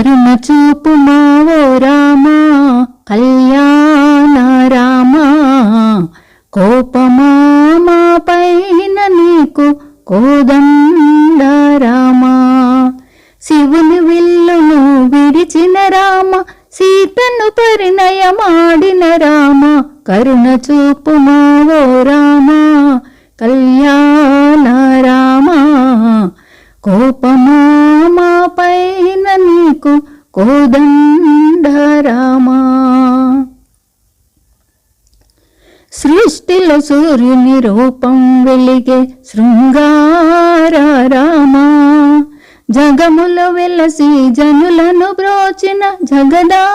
కరుణ చూపు మావో రామా కళ్యాణ రామా కోపమా మా పైన నీకు కోదండ రామా శివుని విల్లును విడిచిన రామ సీతను పరిణయమాడిన రామ కరుణ చూపు మావో రామా కళ్యాణ రామా కోపమా సృష్టిలో సూర్యుని రూపం వెలిగే శృంగారామా జగములు వెలసి జనులను బ్రోచిన జగదాభిరామా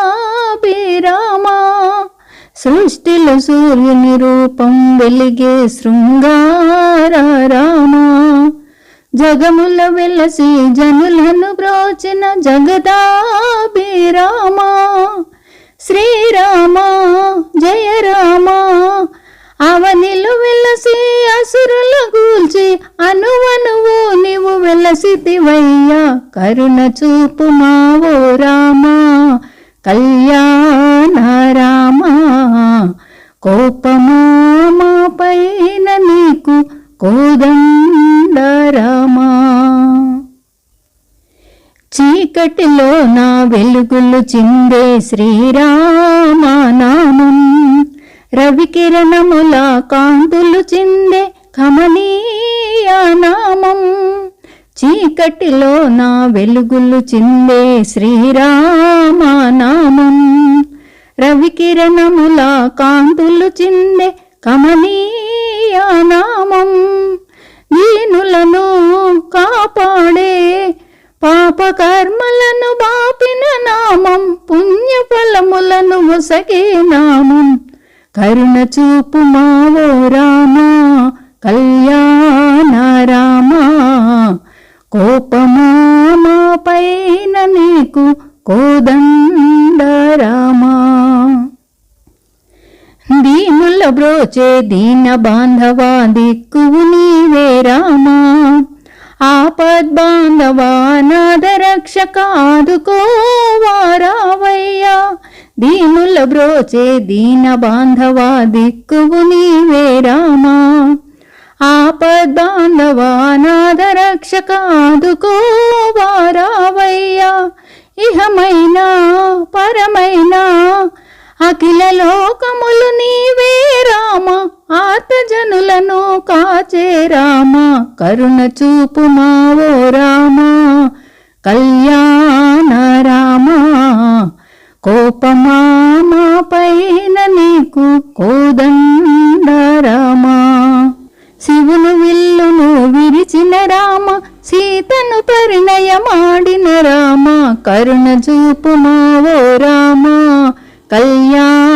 సృష్టిలో సూర్యుని రూపం వెలిగే శృంగారామా జగముల వెలసి జనులను బ్రోచిన జగదాభిరామా శ్రీరామ జయ రామా. నీవు కరుణ చూపు మావో రామా కళ్యాణ రామా. కోపమా పైన నీకు కోదండ రామా. చీకటిలో నా వెలుగులు చిందే శ్రీరామానామం రవికిరణముల కాంతులు చిందే కమల చీకటిలో నా వెలుగులు చిందే శ్రీరామనామం. రవికిరణముల కాంతులు చిందే కమనీయ నామం దీనులను కాపాడే పాపకర్మలను బాపిన నామం. పుణ్యఫలములను ఫలములను నామం. కరుణ చూపు మావో రామా కళ్యాణ కోపము మా పైన నీకు కోదండరామా. దీనుల బ్రోచే దీన బాంధవా దిక్కువు నీవే రామా. ఆపద్ బాంధవా నాద రక్షక ఆదుకోవారావయ్యా దీనుల బ్రోచే దీన బాంధవా దిక్కువు నీవే రామా. ఆపద్బాంధవానాదరక్షక బాంధవా నాద ఆదుకోవారావయ్యా ఇహమైనా పరమైనా అఖిల లోకములు నీవే రామ ఆర్తజనులను కాచే రామ కరుణ చూపు మావో రామ కళ్యాణ రామ. కోపమా మా పైన నీకు కోదండ సీతను పరిణయమాడిన రామ కరుణ చూపు మావో రామ. కళ్యాణ